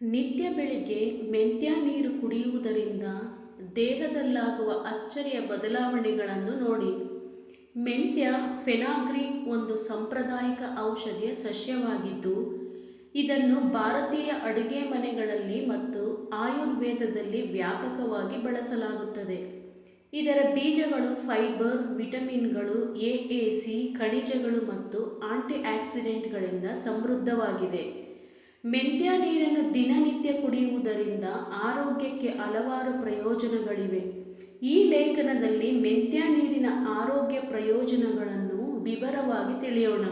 ನಿತ್ಯ ಬೆಳಿಗ್ಗೆ ಮೆಂತ್ಯ ನೀರು ಕುಡಿಯುವುದರಿಂದ ದೇಹದಲ್ಲಾಗುವ ಅಚ್ಚರಿಯ ಬದಲಾವಣೆಗಳನ್ನು ನೋಡಿ. ಮೆಂತ್ಯ ಫೆನಾಗ್ರೀನ್ ಒಂದು ಸಾಂಪ್ರದಾಯಿಕ ಔಷಧಿಯ ಸಸ್ಯವಾಗಿದ್ದು, ಇದನ್ನು ಭಾರತೀಯ ಅಡುಗೆ ಮನೆಗಳಲ್ಲಿ ಮತ್ತು ಆಯುರ್ವೇದದಲ್ಲಿ ವ್ಯಾಪಕವಾಗಿ ಬಳಸಲಾಗುತ್ತದೆ. ಇದರ ಬೀಜಗಳು ಫೈಬರ್, ವಿಟಮಿನ್ಗಳು, ಎ ಎ ಸಿ, ಖನಿಜಗಳು ಮತ್ತು ಆಂಟಿ ಆಕ್ಸಿಡೆಂಟ್ಗಳಿಂದ ಸಮೃದ್ಧವಾಗಿದೆ. ಮೆಂತ್ಯ ನೀರನ್ನು ದಿನನಿತ್ಯ ಕುಡಿಯುವುದರಿಂದ ಆರೋಗ್ಯಕ್ಕೆ ಹಲವಾರು ಪ್ರಯೋಜನಗಳಿವೆ. ಈ ಲೇಖನದಲ್ಲಿ ಮೆಂತ್ಯ ನೀರಿನ ಆರೋಗ್ಯ ಪ್ರಯೋಜನಗಳನ್ನು ವಿವರವಾಗಿ ತಿಳಿಯೋಣ.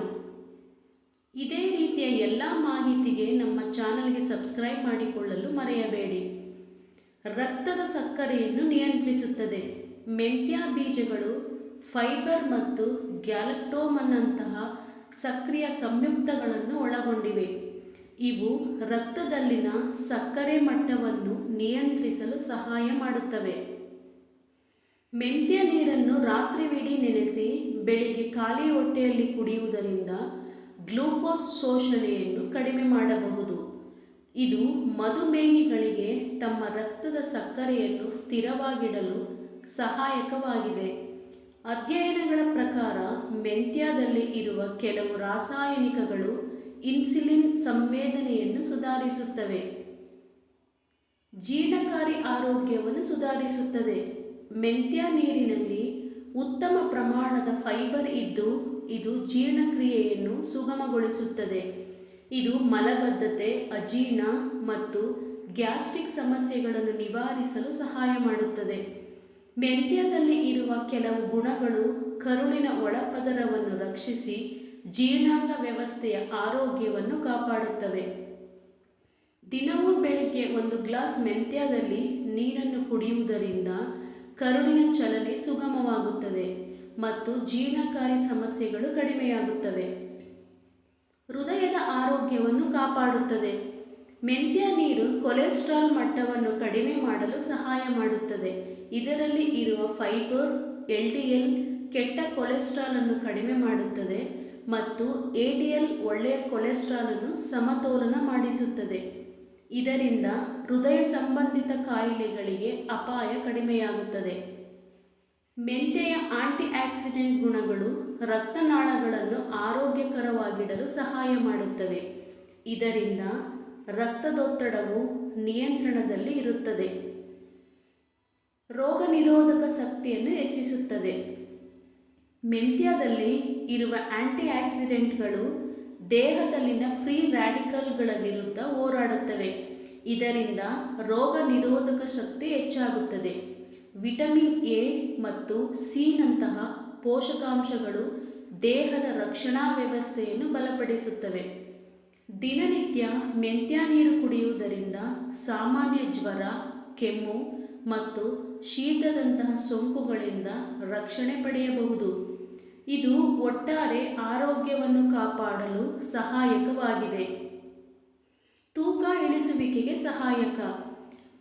ಇದೇ ರೀತಿಯ ಎಲ್ಲ ಮಾಹಿತಿಗೆ ನಮ್ಮ ಚಾನಲ್ಗೆ ಸಬ್ಸ್ಕ್ರೈಬ್ ಮಾಡಿಕೊಳ್ಳಲು ಮರೆಯಬೇಡಿ. ರಕ್ತದ ಸಕ್ಕರೆಯನ್ನು ನಿಯಂತ್ರಿಸುತ್ತದೆ. ಮೆಂತ್ಯ ಬೀಜಗಳು ಫೈಬರ್ ಮತ್ತು ಗ್ಯಾಲಕ್ಟೋಮನ್ನಂತಹ ಸಕ್ರಿಯ ಸಂಯುಕ್ತಗಳನ್ನು ಒಳಗೊಂಡಿವೆ. ಇವು ರಕ್ತದಲ್ಲಿನ ಸಕ್ಕರೆ ಮಟ್ಟವನ್ನು ನಿಯಂತ್ರಿಸಲು ಸಹಾಯ ಮಾಡುತ್ತವೆ. ಮೆಂತ್ಯ ನೀರನ್ನು ರಾತ್ರಿವಿಡೀ ನೆನೆಸಿ ಬೆಳಿಗ್ಗೆ ಖಾಲಿ ಹೊಟ್ಟೆಯಲ್ಲಿ ಕುಡಿಯುವುದರಿಂದ ಗ್ಲೂಕೋಸ್ ಶೋಷಣೆಯನ್ನು ಕಡಿಮೆ ಮಾಡಬಹುದು. ಇದು ಮಧುಮೇಹಿಗಳಿಗೆ ತಮ್ಮ ರಕ್ತದ ಸಕ್ಕರೆಯನ್ನು ಸ್ಥಿರವಾಗಿಡಲು ಸಹಾಯಕವಾಗಿದೆ. ಅಧ್ಯಯನಗಳ ಪ್ರಕಾರ ಮೆಂತ್ಯದಲ್ಲಿ ಇರುವ ಕೆಲವು ರಾಸಾಯನಿಕಗಳು ಇನ್ಸುಲಿನ್ ಸಂವೇದನೆಯನ್ನು ಸುಧಾರಿಸುತ್ತವೆ. ಜೀರ್ಣಕಾರಿ ಆರೋಗ್ಯವನ್ನು ಸುಧಾರಿಸುತ್ತದೆ. ಮೆಂತ್ಯ ನೀರಿನಲ್ಲಿ ಉತ್ತಮ ಪ್ರಮಾಣದ ಫೈಬರ್ ಇದ್ದು, ಇದು ಜೀರ್ಣಕ್ರಿಯೆಯನ್ನು ಸುಗಮಗೊಳಿಸುತ್ತದೆ. ಇದು ಮಲಬದ್ಧತೆ, ಅಜೀರ್ಣ ಮತ್ತು ಗ್ಯಾಸ್ಟ್ರಿಕ್ ಸಮಸ್ಯೆಗಳನ್ನು ನಿವಾರಿಸಲು ಸಹಾಯ ಮಾಡುತ್ತದೆ. ಮೆಂತ್ಯದಲ್ಲಿ ಇರುವ ಕೆಲವು ಗುಣಗಳು ಕರುಳಿನ ಒಳಪದರವನ್ನು ರಕ್ಷಿಸಿ ಜೀರ್ಣಾಂಗ ವ್ಯವಸ್ಥೆಯ ಆರೋಗ್ಯವನ್ನು ಕಾಪಾಡುತ್ತವೆ. ದಿನವೂ ಬೆಳಿಗ್ಗೆ ಒಂದು ಗ್ಲಾಸ್ ಮೆಂತ್ಯದಲ್ಲಿ ನೀರನ್ನು ಕುಡಿಯುವುದರಿಂದ ಕರುಳಿನ ಚಲನೆ ಸುಗಮವಾಗುತ್ತದೆ ಮತ್ತು ಜೀರ್ಣಕಾರಿ ಸಮಸ್ಯೆಗಳು ಕಡಿಮೆಯಾಗುತ್ತವೆ. ಹೃದಯದ ಆರೋಗ್ಯವನ್ನು ಕಾಪಾಡುತ್ತದೆ. ಮೆಂತ್ಯ ನೀರು ಕೊಲೆಸ್ಟ್ರಾಲ್ ಮಟ್ಟವನ್ನು ಕಡಿಮೆ ಮಾಡಲು ಸಹಾಯ ಮಾಡುತ್ತದೆ. ಇದರಲ್ಲಿ ಇರುವ ಫೈಬರ್, ಎಲ್ ಡಿ ಎಲ್ ಕೆಟ್ಟ ಕೊಲೆಸ್ಟ್ರಾಲ್ ಅನ್ನು ಕಡಿಮೆ ಮಾಡುತ್ತದೆ. ಮತ್ತು ಎ ಡಿ ಎಲ್ ಒಳ್ಳೆಯ ಕೊಲೆಸ್ಟ್ರಾಲನ್ನು ಸಮತೋಲನ ಮಾಡಿಸುತ್ತದೆ. ಇದರಿಂದ ಹೃದಯ ಸಂಬಂಧಿತ ಕಾಯಿಲೆಗಳಿಗೆ ಅಪಾಯ ಕಡಿಮೆಯಾಗುತ್ತದೆ. ಮೆಂತೆಯ ಆಂಟಿ ಆಕ್ಸಿಡೆಂಟ್ ಗುಣಗಳು ರಕ್ತನಾಳಗಳನ್ನು ಆರೋಗ್ಯಕರವಾಗಿಡಲು ಸಹಾಯ ಮಾಡುತ್ತವೆ. ಇದರಿಂದ ರಕ್ತದೊತ್ತಡವು ನಿಯಂತ್ರಣದಲ್ಲಿ ಇರುತ್ತದೆ. ರೋಗ ನಿರೋಧಕ ಶಕ್ತಿಯನ್ನು ಹೆಚ್ಚಿಸುತ್ತದೆ. ಮೆಂತ್ಯದಲ್ಲಿ ಇರುವ ಆಂಟಿ ಆಕ್ಸಿಡೆಂಟ್ಗಳು ದೇಹದಲ್ಲಿನ ಫ್ರೀ ರ್ಯಾಡಿಕಲ್ಗಳ ವಿರುದ್ಧ ಹೋರಾಡುತ್ತವೆ. ಇದರಿಂದ ರೋಗ ನಿರೋಧಕ ಶಕ್ತಿ ಹೆಚ್ಚಾಗುತ್ತದೆ. ವಿಟಮಿನ್ ಎ ಮತ್ತು ಸಿನಂತಹ ಪೋಷಕಾಂಶಗಳು ದೇಹದ ರಕ್ಷಣಾ ವ್ಯವಸ್ಥೆಯನ್ನು ಬಲಪಡಿಸುತ್ತವೆ. ದಿನನಿತ್ಯ ಮೆಂತ್ಯ ನೀರು ಕುಡಿಯುವುದರಿಂದ ಸಾಮಾನ್ಯ ಜ್ವರ, ಕೆಮ್ಮು ಮತ್ತು ಶೀತದಂತಹ ಸೋಂಕುಗಳಿಂದ ರಕ್ಷಣೆ ಪಡೆಯಬಹುದು. ಇದು ಒಟ್ಟಾರೆ ಆರೋಗ್ಯವನ್ನು ಕಾಪಾಡಲು ಸಹಾಯಕವಾಗಿದೆ. ತೂಕ ಇಳಿಸುವಿಕೆಗೆ ಸಹಾಯಕ.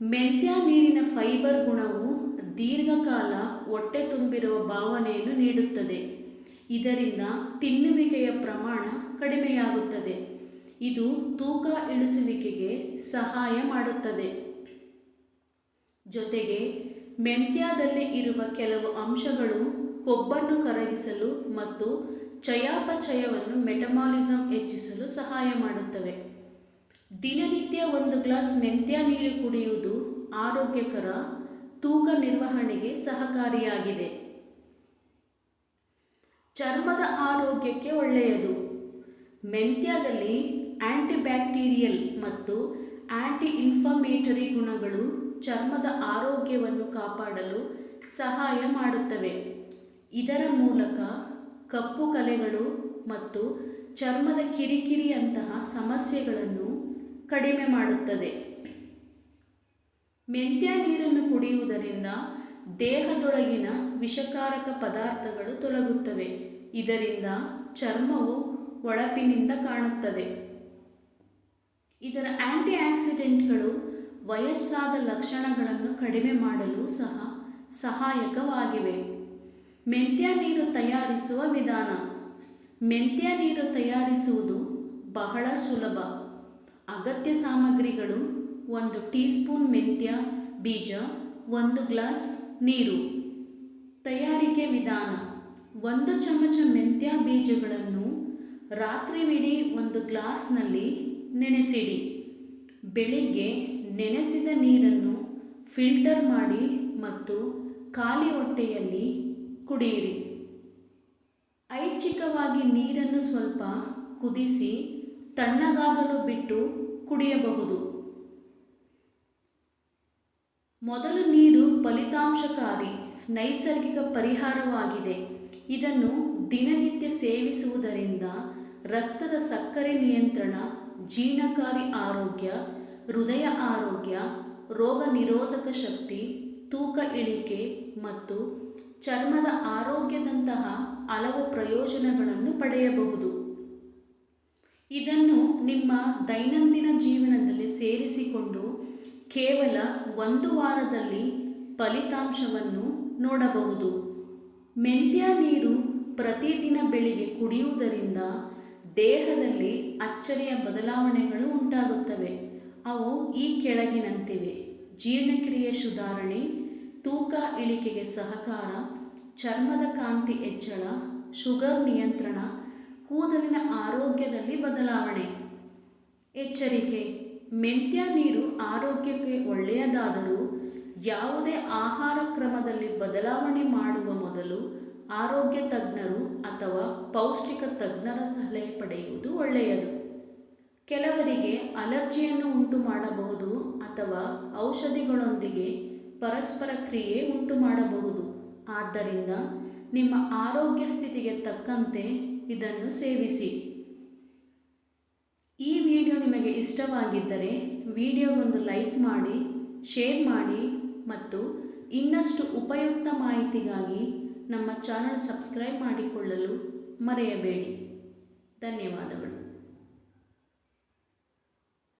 ಮೆಂತ್ಯ ನೀರಿನ ಫೈಬರ್ ಗುಣವು ದೀರ್ಘಕಾಲ ಹೊಟ್ಟೆ ತುಂಬಿರುವ ಭಾವನೆಯನ್ನು ನೀಡುತ್ತದೆ. ಇದರಿಂದ ತಿನ್ನುವಿಕೆಯ ಪ್ರಮಾಣ ಕಡಿಮೆಯಾಗುತ್ತದೆ. ಇದು ತೂಕ ಇಳಿಸುವಿಕೆಗೆ ಸಹಾಯ ಮಾಡುತ್ತದೆ. ಜೊತೆಗೆ ಮೆಂತ್ಯದಲ್ಲಿ ಇರುವ ಕೆಲವು ಅಂಶಗಳು ಕೊಬ್ಬನ್ನು ಕರಗಿಸಲು ಮತ್ತು ಚಯಾಪಚಯವನ್ನು ಮೆಟಮಾಲಿಸಮ್ ಹೆಚ್ಚಿಸಲು ಸಹಾಯ ಮಾಡುತ್ತವೆ. ದಿನನಿತ್ಯ ಒಂದು ಗ್ಲಾಸ್ ಮೆಂತ್ಯ ನೀರು ಕುಡಿಯುವುದು ಆರೋಗ್ಯಕರ, ತೂಕ ನಿರ್ವಹಣೆಗೆ ಸಹಕಾರಿಯಾಗಿದೆ. ಚರ್ಮದ ಆರೋಗ್ಯಕ್ಕೆ ಒಳ್ಳೆಯದು. ಮೆಂತ್ಯದಲ್ಲಿ ಆಂಟಿಬ್ಯಾಕ್ಟೀರಿಯಲ್ ಮತ್ತು ಆಂಟಿ ಇನ್ಫಾಮೇಟರಿ ಗುಣಗಳು ಚರ್ಮದ ಆರೋಗ್ಯವನ್ನು ಕಾಪಾಡಲು ಸಹಾಯ ಮಾಡುತ್ತವೆ. ಇದರ ಮೂಲಕ ಕಪ್ಪು ಕಲೆಗಳು ಮತ್ತು ಚರ್ಮದ ಕಿರಿಕಿರಿಯಂತಹ ಸಮಸ್ಯೆಗಳನ್ನು ಕಡಿಮೆ ಮಾಡುತ್ತದೆ. ಮೆಂತ್ಯ ನೀರನ್ನು ಕುಡಿಯುವುದರಿಂದ ದೇಹದೊಳಗಿನ ವಿಷಕಾರಕ ಪದಾರ್ಥಗಳು ತೊಲಗುತ್ತವೆ. ಇದರಿಂದ ಚರ್ಮವು ಒಳಪಿನಿಂದ ಕಾಣುತ್ತದೆ. ಇದರ ಆಂಟಿ ಆಕ್ಸಿಡೆಂಟ್ಗಳು ವಯಸ್ಸಾದ ಲಕ್ಷಣಗಳನ್ನು ಕಡಿಮೆ ಮಾಡಲು ಸಹ ಸಹಾಯಕವಾಗಿವೆ. ಮೆಂತ್ಯ ನೀರು ತಯಾರಿಸುವ ವಿಧಾನ. ಮೆಂತ್ಯ ನೀರು ತಯಾರಿಸುವುದು ಬಹಳ ಸುಲಭ. ಅಗತ್ಯ ಸಾಮಗ್ರಿಗಳು ಒಂದು ಟೀ ಸ್ಪೂನ್ ಮೆಂತ್ಯ, ಬೀಜ, ಒಂದು ಗ್ಲಾಸ್ ನೀರು. ತಯಾರಿಕೆ ವಿಧಾನ. ಒಂದು ಚಮಚ ಮೆಂತ್ಯ ಬೀಜಗಳನ್ನು ರಾತ್ರಿವಿಡೀ ಒಂದು ಗ್ಲಾಸ್ನಲ್ಲಿ ನೆನೆಸಿಡಿ. ಬೆಳಿಗ್ಗೆ ನೆನೆಸಿದ ನೀರನ್ನು ಫಿಲ್ಟರ್ ಮಾಡಿ ಮತ್ತು ಖಾಲಿ ಹೊಟ್ಟೆಯಲ್ಲಿ ಕುಡಿಯಿರಿ. ಐಚ್ಛಿಕವಾಗಿ ನೀರನ್ನು ಸ್ವಲ್ಪ ಕುದಿಸಿ ತಣ್ಣಗಾಗಲು ಬಿಟ್ಟು ಕುಡಿಯಬಹುದು. ಮೊದಲು ನೀರು ಫಲಿತಾಂಶಕಾರಿ, ನೈಸರ್ಗಿಕ ಪರಿಹಾರವಾಗಿದೆ. ಇದನ್ನು ದಿನನಿತ್ಯ ಸೇವಿಸುವುದರಿಂದ ರಕ್ತದ ಸಕ್ಕರೆ ನಿಯಂತ್ರಣ, ಜೀರ್ಣಕಾರಿ ಆರೋಗ್ಯ, ಹೃದಯ ಆರೋಗ್ಯ ರೋಗ ನಿರೋಧಕ ಶಕ್ತಿ, ತೂಕ ಇಳಿಕೆ ಮತ್ತು ಚರ್ಮದ ಆರೋಗ್ಯದಂತಹ ಹಲವು ಪ್ರಯೋಜನಗಳನ್ನು ಪಡೆಯಬಹುದು. ಇದನ್ನು ನಿಮ್ಮ ದೈನಂದಿನ ಜೀವನದಲ್ಲಿ ಸೇರಿಸಿಕೊಂಡು ಕೇವಲ ಒಂದು ವಾರದಲ್ಲಿ ಫಲಿತಾಂಶವನ್ನು ನೋಡಬಹುದು. ಮೆಂತ್ಯ ನೀರು ಪ್ರತಿದಿನ ಬೆಳಿಗ್ಗೆ ಕುಡಿಯುವುದರಿಂದ ದೇಹದಲ್ಲಿ ಅಚ್ಚರಿಯ ಬದಲಾವಣೆಗಳು ಉಂಟಾಗುತ್ತವೆ. ಅವು ಈ ಕೆಳಗಿನಂತಿವೆ. ಜೀರ್ಣಕ್ರಿಯೆ ಸುಧಾರಣೆ ಇಳಿಕೆಗೆ ಸಹಕಾರ, ಚರ್ಮದ ಕಾಂತಿ ಹೆಚ್ಚಳ, ಶುಗರ್ ನಿಯಂತ್ರಣ, ಕೂದಲಿನ ಆರೋಗ್ಯದಲ್ಲಿ ಬದಲಾವಣೆ. ಎಚ್ಚರಿಕೆ, ಮೆಂತ್ಯ ನೀರು ಆರೋಗ್ಯಕ್ಕೆ ಒಳ್ಳೆಯದಾದರೂ ಯಾವುದೇ ಆಹಾರ ಕ್ರಮದಲ್ಲಿ ಬದಲಾವಣೆ ಮಾಡುವ ಮೊದಲು ಆರೋಗ್ಯ ತಜ್ಞರು ಅಥವಾ ಪೌಷ್ಟಿಕ ತಜ್ಞರ ಸಲಹೆ ಪಡೆಯುವುದು ಒಳ್ಳೆಯದು. ಕೆಲವರಿಗೆ ಅಲರ್ಜಿಯನ್ನು ಉಂಟು ಮಾಡಬಹುದು ಅಥವಾ ಔಷಧಿಗಳೊಂದಿಗೆ ಪರಸ್ಪರ ಕ್ರಿಯೆ ಉಂಟು ಮಾಡಬಹುದು ಆದ್ದರಿಂದ ನಿಮ್ಮ ಆರೋಗ್ಯ ಸ್ಥಿತಿಗೆ ತಕ್ಕಂತೆ ಇದನ್ನು ಸೇವಿಸಿ. ಈ ವಿಡಿಯೋ ನಿಮಗೆ ಇಷ್ಟವಾಗಿದ್ದರೆ ವಿಡಿಯೋಗೊಂದು ಲೈಕ್ ಮಾಡಿ, ಶೇರ್ ಮಾಡಿ ಮತ್ತು ಇನ್ನಷ್ಟು ಉಪಯುಕ್ತ ಮಾಹಿತಿಗಾಗಿ ನಮ್ಮ ಚಾನಲ್ ಸಬ್ಸ್ಕ್ರೈಬ್ ಮಾಡಿಕೊಳ್ಳಲು ಮರೆಯಬೇಡಿ. ಧನ್ಯವಾದಗಳು.